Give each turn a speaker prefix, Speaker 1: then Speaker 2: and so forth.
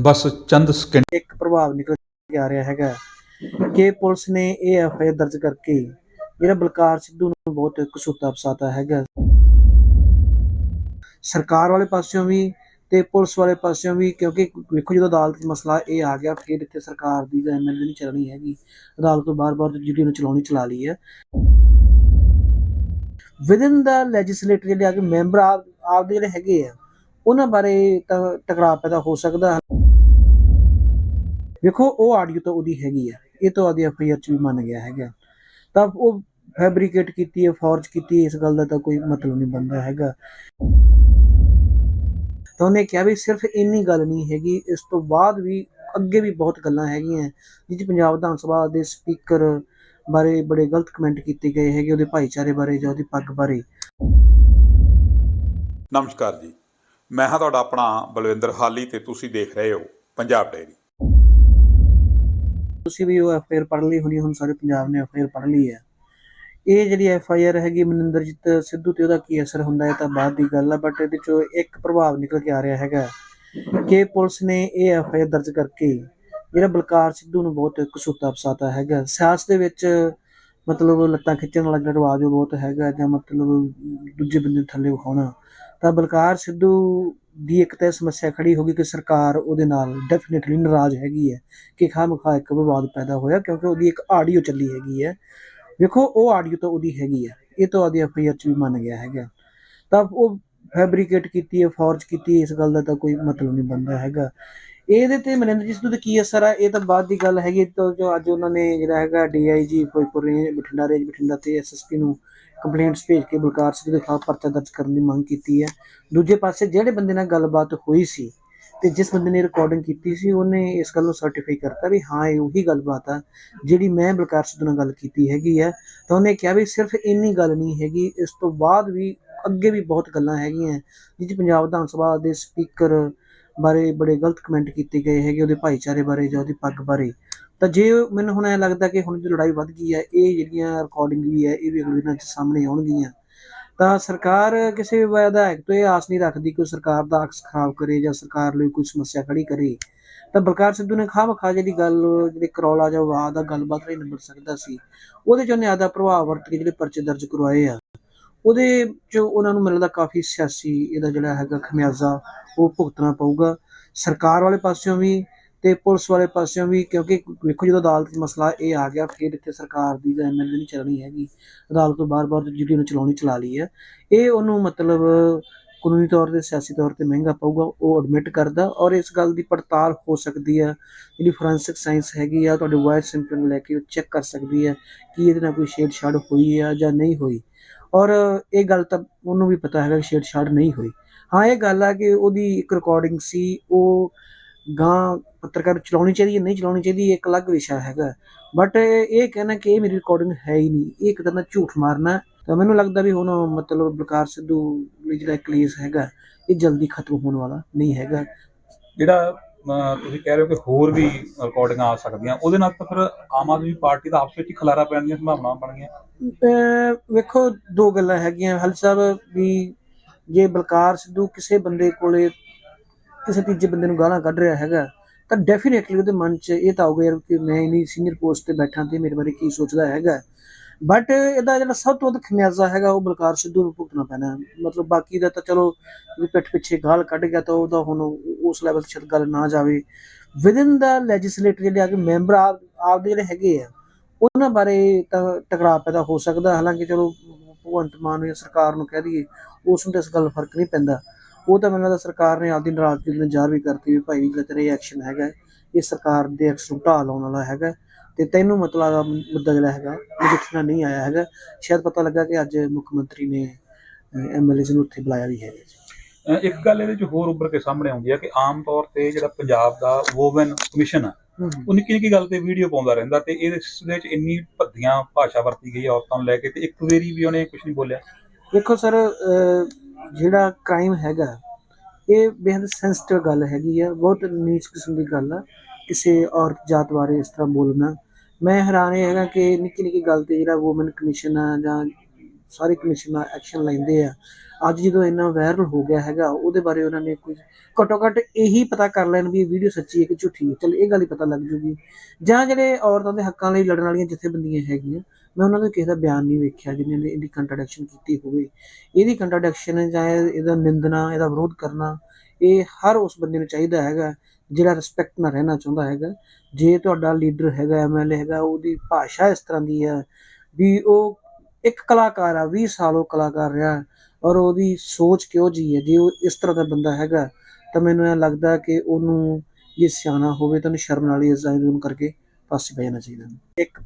Speaker 1: ਬਸ ਚੰਦ second
Speaker 2: ਇੱਕ ਪ੍ਰਭਾਵ ਨਿਕਲ ਕੇ ਆ ਰਿਹਾ ਹੈਗਾ ਕਿ ਪੁਲਿਸ ਨੇ ਇਹ ਐਫ ਦਰਜ ਕਰਕੇ ਜਿਹੜਾ ਬਲਕਾਰ ਸਿੱਧੂ ਨੂੰ ਬਹੁਤ ਕਸੂਤਾ ਫਸਾਤਾ ਹੈਗਾ। ਸਰਕਾਰ ਵਾਲੇ ਪਾਸਿਓਂ ਵੀ ਤੇ ਪੁਲਿਸ ਵਾਲੇ ਪਾਸਿਓਂ ਵੀ, ਕਿਉਂਕਿ ਵੇਖੋ ਜਦੋਂ ਅਦਾਲਤ 'ਚ ਮਸਲਾ ਇਹ ਆ ਗਿਆ, ਫਿਰ ਇੱਥੇ ਸਰਕਾਰ ਦੀ ਜਾਂ ਐਮਐਲਏ ਨਹੀਂ ਚੱਲਣੀ ਹੈਗੀ। ਅਦਾਲਤ ਤੋਂ ਬਾਰ-ਬਾਰ ਜਿਹੜੀ ਨੂੰ ਚਲਾਉਣੀ ਚਲਾ ਲਈ ਹੈ। ਵਿਦਨ ਦਾ ਲੈਜਿਸਲੇਟਰ ਜਿਹੜੇ ਆ ਕੇ ਮੈਂਬਰ ਆਪ ਆਪਦੇ ਜਿਹੜੇ ਹੈਗੇ ਆ, ਉਹਨਾਂ ਬਾਰੇ ਤਾਂ ਟਕਰਾਅ ਪੈਦਾ ਹੋ ਸਕਦਾ ਵੇਖੋ ਉਹ ਆਡੀਓ ਤਾਂ ਉਹਦੀ ਹੈਗੀ ਆ। ਇਹ ਤਾਂ ਉਹਦੀ ਐਫ ਆਈ ਆਰ ਚ ਵੀ ਮੰਨ ਗਿਆ ਹੈਗਾ। ਤਾਂ ਉਹ ਫੈਬਰੀਕੇਟ ਕੀਤੀ ਹੈ ਫੋਰਜ ਕੀਤੀ ਹੈ, ਇਸ ਗੱਲ ਦਾ ਤਾਂ ਕੋਈ ਮਤਲਬ ਨਹੀਂ ਬਣਦਾ ਹੈਗਾ। ਤਾਂ ਉਹਨੇ ਕਿਹਾ ਵੀ ਸਿਰਫ ਇੰਨੀ ਗੱਲ ਨਹੀਂ ਹੈਗੀ ਇਸ ਤੋਂ ਬਾਅਦ ਵੀ ਅੱਗੇ ਵੀ ਬਹੁਤ ਗੱਲਾਂ ਹੈਗੀਆਂ। ਜਿਹ ਪੰਜਾਬ ਵਿਧਾਨ ਸਭਾ ਦੇ ਸਪੀਕਰ ਬਾਰੇ ਬੜੇ ਗਲਤ ਕਮੈਂਟ ਕੀਤੇ ਗਏ ਹੈਗੇ ਉਹਦੇ ਭਾਈਚਾਰੇ ਬਾਰੇ ਜਾਂ ਉਹਦੀ ਪੱਗ ਬਾਰੇ।
Speaker 1: ਨਮਸਕਾਰ ਜੀ। ਮੈਂ ਹਾਂ ਤੁਹਾਡਾ ਆਪਣਾ ਬਲਵਿੰਦਰ ਹਾਲੀ ਤੇ ਤੁਸੀਂ ਦੇਖ ਰਹੇ ਹੋ ਪੰਜਾਬ ਡੇਰੀ
Speaker 2: ਤੁਸੀਂ ਵੀ ਉਹ ਐਫ ਆਈ ਆਰ ਪੜ੍ਹ ਲਈ ਹੋਣੀ ਹੁਣ ਸਾਰੇ ਪੰਜਾਬ ਨੇ ਐਫ ਆਈ ਆਰ ਪੜ੍ਹ ਲਈ ਹੈ ਇਹ ਜਿਹੜੀ ਐਫ ਆਈ ਆਰ ਹੈਗੀ ਮਨਿੰਦਰਜੀਤ ਸਿੱਧੂ ਤੇ ਉਹਦਾ ਕੀ ਅਸਰ ਹੁੰਦਾ ਹੈ ਤਾਂ ਬਾਅਦ ਦੀ ਗੱਲ ਹੈ ਬਟ ਇਹਦੇ ਚੋਂ ਇੱਕ ਪ੍ਰਭਾਵ ਨਿਕਲ ਕੇ ਆ ਰਿਹਾ ਹੈਗਾ ਕਿ ਪੁਲਿਸ ਨੇ ਇਹ ਐਫ ਆਈ ਆਰ ਦਰਜ ਕਰਕੇ ਜਿਹੜਾ ਬਲਕਾਰ ਸਿੱਧੂ ਨੂੰ ਬਹੁਤ ਕਸੂਤਾ ਫਸਾਤਾ ਹੈਗਾ। ਸਿਆਸਤ ਦੇ ਵਿੱਚ ਮਤਲਬ ਲੱਤਾਂ ਖਿੱਚਣ ਵਾਲਾ ਜਿਹੜਾ ਰਿਵਾਜ ਉਹ ਬਹੁਤ ਹੈਗਾ ਜਾਂ ਮਤਲਬ ਦੂਜੇ ਬੰਦੇ ਥੱਲੇ ਵਿਖਾਉਣਾ। ਤਾਂ ਬਲਕਾਰ ਸਿੱਧੂ ਦੀ ਇੱਕ ਤਾਂ ਸਮੱਸਿਆ ਖੜੀ ਹੋ ਗਈ ਕਿ ਸਰਕਾਰ ਉਹਦੇ ਨਾਲ ਡੈਫੀਨਿਟਲੀ ਨਾਰਾਜ਼ ਹੈਗੀ ਹੈ ਕਿ ਖਾਮਖਾ ਇੱਕ ਵਿਵਾਦ ਪੈਦਾ ਹੋਇਆ ਕਿਉਂਕਿ ਉਹਦੀ ਇੱਕ ਆਡੀਓ ਚੱਲੀ ਹੈਗੀ ਹੈ। ਵੇਖੋ, ਉਹ ਆਡੀਓ ਤਾਂ ਉਹਦੀ ਹੈਗੀ ਹੈ। ਇਹ ਤਾਂ ਉਹਦੀ ਐਫ ਚ ਵੀ ਮੰਨ ਗਿਆ ਹੈਗਾ। ਤਾਂ ਉਹ ਫੈਬਰੀਕੇਟ ਕੀਤੀ ਹੈ ਫੋਰਜ ਕੀਤੀ ਇਸ ਗੱਲ ਦਾ ਤਾਂ ਕੋਈ ਮਤਲਬ ਨਹੀਂ ਬਣਦਾ ਹੈਗਾ। ਇਹਦੇ ਤੇ ਮਨਿੰਦਰ ਜੀ ਸਿੱਧੂ ਤੇ ਕੀ ਅਸਰ ਹੈ ਇਹ ਤਾਂ ਬਾਅਦ ਦੀ ਗੱਲ ਹੈਗੀ। ਤਾਂ ਜੋ ਅੱਜ ਉਹਨਾਂ ਨੇ ਜਿਹੜਾ ਹੈਗਾ DIG Ferozepur range, Bathinda range, Bathinda ਤੇ ਐਸਐਸਪੀ ਨੂੰ ਕੰਪਲੇਂਟਸ ਭੇਜ ਕੇ ਬਲਕਾਰ ਸਿੱਧੂ ਦੇ ਖਿਲਾਫ ਪਰਚਾ ਦਰਜ ਕਰਨ ਦੀ ਮੰਗ ਕੀਤੀ ਹੈ। ਦੂਜੇ ਪਾਸੇ ਜਿਹੜੇ ਬੰਦੇ ਨਾਲ ਗੱਲਬਾਤ ਹੋਈ ਸੀ ਤੇ ਜਿਸ ਬੰਦੇ ਨੇ ਰਿਕਾਰਡਿੰਗ ਕੀਤੀ ਸੀ, ਉਹਨੇ ਇਸ ਗੱਲ ਨੂੰ ਸਰਟੀਫਾਈ ਕਰਤਾ ਵੀ ਹਾਂ, ਇਹ ਉਹੀ ਗੱਲਬਾਤ ਆ ਜਿਹੜੀ ਮੈਂ ਬਲਕਾਰ ਸਿੱਧੂ ਨਾਲ ਗੱਲ ਕੀਤੀ ਹੈਗੀ ਹੈ ਤਾਂ ਉਹਨੇ ਕਿਹਾ ਵੀ ਸਿਰਫ ਇੰਨੀ ਗੱਲ ਨਹੀਂ ਹੈਗੀ, ਇਸ ਤੋਂ ਬਾਅਦ ਵੀ ਅੱਗੇ ਵੀ ਬਹੁਤ ਗੱਲਾਂ ਹੈਗੀਆਂ। ਜਿਹ 'ਚ ਪੰਜਾਬ ਵਿਧਾਨ ਸਭਾ ਦੇ ਸਪੀਕਰ ਬਾਰੇ ਬੜੇ ਗਲਤ ਕਮੈਂਟ ਕੀਤੇ ਗਏ ਹੈਗੇ ਉਹਦੇ ਭਾਈਚਾਰੇ ਬਾਰੇ ਜਾਂ ਉਹਦੀ ਪੱਗ ਬਾਰੇ। ਤਾਂ ਜੇ ਮੈਨੂੰ ਹੁਣ ਐ ਲੱਗਦਾ ਕਿ ਹੁਣ ਜੋ ਲੜਾਈ ਵੱਧ ਗਈ ਹੈ, ਇਹ ਜਿਹੜੀਆਂ ਰਿਕਾਰਡਿੰਗ ਵੀ ਹੈ, ਇਹ ਵੀ ਅਗਲੇ ਦਿਨਾਂ 'ਚ ਸਾਹਮਣੇ ਆਉਣਗੀਆਂ। ਤਾਂ ਸਰਕਾਰ ਕਿਸੇ ਵਿਧਾਇਕ ਤੋਂ ਇਹ ਆਸ ਨਹੀਂ ਰੱਖਦੀ ਕਿ ਸਰਕਾਰ ਦਾ ਅਕਸ ਖਰਾਬ ਕਰੇ ਜਾਂ ਸਰਕਾਰ ਲਈ ਕੋਈ ਸਮੱਸਿਆ ਖੜੀ ਕਰੇ। ਤਾਂ ਬਲਕਾਰ ਸਿੱਧੂ ਨੇ ਖਾਮਖਾ ਜਿਹੜੀ ਗੱਲ, ਜਿਹੜੇ ਕਰੌਲਾ ਜਾਂ ਵਾਦ ਦਾ ਗੱਲਬਾਤ ਨਹੀਂ ਨਿਬੜ ਸਕਦਾ ਸੀ। ਉਹਦੇ 'ਚ ਉਹਨੇ ਆਦਾ ਪ੍ਰਭਾਵ ਵਰਤ ਕੇ ਜਿਹੜੇ ਪਰਚੇ ਦਰਜ ਕਰਵਾਏ ਆ। ਉਹਦੇ 'ਚ ਉਹਨਾਂ ਨੂੰ ਮਿਲਦਾ ਕਾਫੀ ਸਿਆਸੀ ਇਹਦਾ ਜਿਹੜਾ ਹੈਗਾ ਖਮਿਆਜ਼ਾ ਉਹ ਭੁਗਤਣਾ ਪਊਗਾ। ਸਰਕਾਰ ਵਾਲੇ ਪਾਸਿਓਂ ਵੀ ਤੇ ਪੁਲਿਸ ਵਾਲੇ ਪਾਸਿਓਂ ਵੀ, ਕਿਉਂਕਿ ਵੇਖੋ ਜਦੋਂ ਅਦਾਲਤ ਮਸਲਾ ਇਹ ਆ ਗਿਆ, ਫਿਰ ਇੱਥੇ ਸਰਕਾਰ ਦੀ ਜਾਂ ਐਮਐਲਏ ਨਹੀਂ ਚੱਲਣੀ ਹੈਗੀ। ਅਦਾਲਤ ਤੋਂ ਬਾਰ-ਬਾਰ ਜਿਹੜੀ ਉਹਨੂੰ ਚਲਾਉਣੀ ਚਲਾ ਲਈ ਹੈ। ਇਹ ਉਹਨੂੰ ਮਤਲਬ ਕਾਨੂੰਨੀ ਤੌਰ ਤੇ, ਸਿਆਸੀ ਤੌਰ ਤੇ ਮਹਿੰਗਾ ਪਊਗਾ, ਉਹ ਐਡਮਿਟ ਕਰਦਾ ਔਰ ਇਸ ਗੱਲ ਦੀ ਪੜਤਾਲ ਹੋ ਸਕਦੀ ਹੈ। ਜਿਹੜੀ ਫੋਰੈਂਸਿਕ ਸਾਇੰਸ ਹੈਗੀ ਆ, ਤੁਹਾਡੇ ਵਾਇਸ ਸੈਂਪਲਿੰਗ ਲੈ ਕੇ ਉਹ ਚੈੱਕ ਕਰ ਸਕਦੀ ਹੈ ਕਿ ਇਹਦੇ ਨਾਲ ਕੋਈ ਛੇੜਛਾੜ ਹੋਈ ਹੈ ਜਾਂ ਨਹੀਂ ਹੋਈ। ਔਰ ਇਹ ਗੱਲ ਤਾਂ ਉਹਨੂੰ ਵੀ ਪਤਾ ਹੈਗਾ ਕਿ ਛੇੜਛਾੜ ਨਹੀਂ ਹੋਈ। ਹਾਂ, ਇਹ ਗੱਲ ਆ ਕਿ ਉਹਦੀ ਇੱਕ ਰਿਕਾਰਡਿੰਗ ਸੀ, ਉਹ ਗਾਂ ਪੱਤਰਕਾਰ ਚਲਾਉਣੀ ਚਾਹੀਦੀ ਹੈ, ਨਹੀਂ ਚਲਾਉਣੀ ਚਾਹੀਦੀ ਇੱਕ ਅਲੱਗ ਵਿਸ਼ਾ ਹੈਗਾ। ਬਟ ਇਹ ਕਹਿਣਾ ਕਿ ਇਹ ਮੇਰੀ ਰਿਕਾਰਡਿੰਗ ਹੈ ਹੀ ਨਹੀਂ, ਇਹ ਇੱਕ ਤਰ੍ਹਾਂ ਦਾ ਝੂਠ ਮਾਰਨਾ, ਤਾਂ ਮੈਨੂੰ ਲੱਗਦਾ ਵੀ ਹੁਣ ਮਤਲਬ ਬਲਕਾਰ ਸਿੱਧੂ ਲਈ ਜਿਹੜਾ ਕਲੇਸ਼ ਹੈਗਾ, ਇਹ ਜਲਦੀ ਖਤਮ ਹੋਣ ਵਾਲਾ ਨਹੀਂ ਹੈਗਾ।
Speaker 1: ਜਿਹੜਾ ਤੁਸੀਂ ਕਹਿ ਰਹੇ ਹੋ ਕਿ ਹੋਰ ਵੀ ਰਿਕਾਰਡਿੰਗਾਂ ਆ ਸਕਦੀਆਂ। ਉਹਦੇ ਨਾਲ ਤਾਂ ਫਿਰ ਆਮ ਆਦਮੀ ਪਾਰਟੀ ਦਾ ਆਪਸ ਵਿੱਚ ਹੀ ਖਲਾਰਾ ਪੈਣ ਦੀਆਂ ਸੰਭਾਵਨਾਵਾਂ ਬਣ ਗਈਆਂ।
Speaker 2: ਵੇਖੋ, ਦੋ ਗੱਲਾਂ ਹੈਗੀਆਂ। ਹਲ ਸਾਹਿਬ ਵੀ ਜੇ ਬਲਕਾਰ ਸਿੱਧੂ ਕਿਸੇ ਬੰਦੇ ਕੋਲੇ ਕਿਸੇ ਤੀਜੇ ਬੰਦੇ ਨੂੰ ਗਾਲਾਂ ਕੱਢ ਰਿਹਾ ਹੈਗਾ, ਤਾਂ ਡੈਫੀਨੇਟਲੀ ਉਹਦੇ ਮਨ 'ਚ ਇਹ ਤਾਂ ਆਊਗਾ ਯਾਰ ਕਿ ਮੈਂ ਇਨੀ ਸੀਨੀਅਰ ਪੋਸਟ ਤੇ ਬੈਠਾ ਤੇ ਮੇਰੇ ਬਾਰੇ ਕੀ ਸੋਚਦਾ ਹੈਗਾ। ਬਟ ਇਹਦਾ ਜਿਹੜਾ ਸਭ ਤੋਂ ਵੱਧ ਖਮਿਆਜ਼ਾ ਹੈਗਾ ਉਹ ਬਲਕਾਰ ਸਿੱਧੂ ਨੂੰ ਭੁਗਤਣਾ ਪੈਣਾ ਮਤਲਬ ਬਾਕੀ ਦਾ ਤਾਂ ਚਲੋ ਵੀ ਪਿੱਠ ਪਿੱਛੇ ਗਾਲ ਕੱਢ ਗਿਆ ਤਾਂ ਉਹਦਾ ਹੁਣ ਉਸ ਲੈਵਲ 'ਤੇ ਸ਼ਾਇਦ ਗੱਲ ਨਾ ਜਾਵੇ। ਵਿਦਨ ਦਾ ਲੈਜਿਸਲੇਟਰ ਜਿਹੜੇ ਆ ਕੇ ਮੈਂਬਰ ਆਪ ਆਪਦੇ ਜਿਹੜੇ ਹੈਗੇ ਆ, ਉਹਨਾਂ ਬਾਰੇ ਤਾਂ ਟਕਰਾਅ ਪੈਦਾ ਹੋ ਸਕਦਾ ਹਾਲਾਂਕਿ ਚਲੋ ਭਗਵੰਤ ਮਾਨ ਨੂੰ ਜਾਂ ਸਰਕਾਰ ਨੂੰ ਕਹਿ ਦਈਏ, ਉਸ ਨੂੰ ਤਾਂ ਇਸ ਗੱਲ ਫ਼ਰਕ ਨਹੀਂ ਪੈਂਦਾ। ਉਹ ਤਾਂ ਮੈਨੂੰ ਲੱਗਦਾ ਸਰਕਾਰ ਨੇ ਆਪਦੀ ਨਾਰਾਜ਼ਗੀ ਨੂੰ ਜ਼ਾਹਰ ਵੀ ਕਰਤੀ ਵੀ ਭਾਈ ਜਿਹੜਾ ਤੇਰਾ ਐਕਸ਼ਨ ਹੈਗਾ, ਇਹ ਸਰਕਾਰ ਦੇ ਐਕਸ਼ਨ ਨੂੰ ਢਾਹ ਲਾਉਣ ਵਾਲਾ ਹੈਗਾ। ਤੇ ਤੈਨੂੰ ਮਤਲਬ ਆ ਮੁੱਦਾ ਜਿਹੜਾ ਹੈਗਾ ਨਜਿੱਠਣਾ ਨਹੀਂ ਆਇਆ ਹੈਗਾ ਸ਼ਾਇਦ ਪਤਾ ਲੱਗਾ ਕਿ ਅੱਜ ਮੁੱਖ ਮੰਤਰੀ ਨੇ ਐਮਐਲਏ ਨੂੰ ਉੱਥੇ ਬੁਲਾਇਆ ਵੀ
Speaker 1: ਅਹ, ਇੱਕ ਗੱਲ ਇਹਦੇ ਵਿੱਚ ਹੋਰ ਉੱਭਰ ਕੇ ਸਾਹਮਣੇ ਆਉਂਦੀ ਹੈ ਕਿ ਆਮ ਤੌਰ ਤੇ ਜਿਹੜਾ ਪੰਜਾਬ ਦਾ ਵੋਵਨ ਕਮਿਸ਼ਨ ਆ ਉਹ ਨਿੱਕੀ ਨਿੱਕੀ ਗੱਲ ਤੇ ਵੀਡੀਓ ਪਾਉਂਦਾ ਰਹਿੰਦਾ ਤੇ ਇਹਦੇ ਦੇ ਵਿੱਚ ਇੰਨੀ ਭੱਦੀਆਂ ਭਾਸ਼ਾ ਵਰਤੀ ਗਈ ਹੈ ਔਰਤਾਂ ਨੂੰ ਲੈ ਕੇ ਤੇ ਇੱਕ ਵਾਰੀ ਵੀ ਉਹਨੇ ਕੁਝ ਨਹੀਂ ਬੋਲਿਆ।
Speaker 2: ਦੇਖੋ ਸਰ ਜਿਹੜਾ ਕ੍ਰਾਈਮ ਹੈਗਾ ਇਹ ਬੇहद ਸੈਂਸਿਟਿਵ ਗੱਲ ਹੈਗੀ ਆ ਬਹੁਤ ਨੀਚ ਕਿਸਮ ਦੀ ਗੱਲ ਆ। ਕਿਸੇ ਔਰਤ ਜਾਤ ਬਾਰੇ ਇਸ ਤਰ੍ਹਾਂ ਬੋਲਣਾ। ਮੈਂ ਹੈਰਾਨ ਇਹ ਹੈਗਾ ਕਿ ਨਿੱਕੀ ਨਿੱਕੀ ਗੱਲ ਤੇ ਜਿਹੜਾ ਵੂਮਨ ਕਮਿਸ਼ਨ ਆ ਜਾਂ ਸਾਰੇ ਕਮਿਸ਼ਨਰ ਐਕਸ਼ਨ ਲੈਂਦੇ ਆ, ਅੱਜ ਜਦੋਂ ਇੰਨਾ ਵਾਇਰਲ ਹੋ ਗਿਆ ਹੈਗਾ, ਉਹਦੇ ਬਾਰੇ ਉਹਨਾਂ ਨੇ ਕੁਝ ਘੱਟੋ ਘੱਟ ਇਹੀ ਪਤਾ ਕਰ ਲੈਣ ਵੀ ਇਹ ਵੀਡੀਓ ਸੱਚੀ ਹੈ ਕਿ ਝੂਠੀ ਹੈ। ਚਲ ਇਹ ਗੱਲ ਹੀ ਪਤਾ ਲੱਗ ਜੂਗੀ। ਜਾਂ ਜਿਹੜੇ ਔਰਤਾਂ ਦੇ ਹੱਕਾਂ ਲਈ ਲੜਨ ਵਾਲੀਆਂ ਜਥੇਬੰਦੀਆਂ ਹੈਗੀਆਂ, ਮੈਂ ਉਹਨਾਂ ਦਾ ਕਿਸੇ ਦਾ ਬਿਆਨ ਨਹੀਂ ਵੇਖਿਆ ਜਿਨ੍ਹਾਂ ਨੇ ਇਹਦੀ ਕੰਟਰਡਿਕਸ਼ਨ ਕੀਤੀ ਹੋਵੇ। ਇਹਦੀ ਕੰਟਰਡਿਕਸ਼ਨ ਜਾਂ ਇਹਦਾ ਨਿੰਦਣਾ, ਇਹਦਾ ਵਿਰੋਧ ਕਰਨਾ, ਇਹ ਹਰ ਉਸ ਬੰਦੇ ਨੂੰ ਚਾਹੀਦਾ ਹੈਗਾ ਜਿਹੜਾ ਰਿਸਪੈਕਟ ਨਾਲ ਰਹਿਣਾ ਚਾਹੁੰਦਾ ਹੈਗਾ, ਜੇ ਤੁਹਾਡਾ ਲੀਡਰ ਹੈਗਾ ਐਮਐਲਏ ਹੈਗਾ, ਉਹਦੀ ਭਾਸ਼ਾ ਇਸ ਤਰ੍ਹਾਂ ਦੀ ਹੈ ਵੀ ਉਹ ਇੱਕ ਕਲਾਕਾਰ ਆ 20 ਸਾਲ ਉਹ ਕਲਾਕਾਰ ਰਿਹਾ ਔਰ ਉਹਦੀ ਸੋਚ ਕਿਉਂ ਜੀ ਹੈ? ਜੇ ਉਹ ਇਸ ਤਰ੍ਹਾਂ ਦਾ ਬੰਦਾ ਹੈਗਾ, ਤਾਂ ਮੈਨੂੰ ਇਹ ਲੱਗਦਾ ਕਿ ਉਹਨੂੰ ਜੇ ਸਿਆਣਾ ਹੋਵੇ ਤਾਂ ਉਹਨੂੰ ਸ਼ਰਮ ਨਾਲ ਹੀ ਇਜ਼ਾਇਨ ਕਰਕੇ ਪਾਸੇ ਪੈ ਜਾਣਾ ਚਾਹੀਦਾ। ਇੱਕ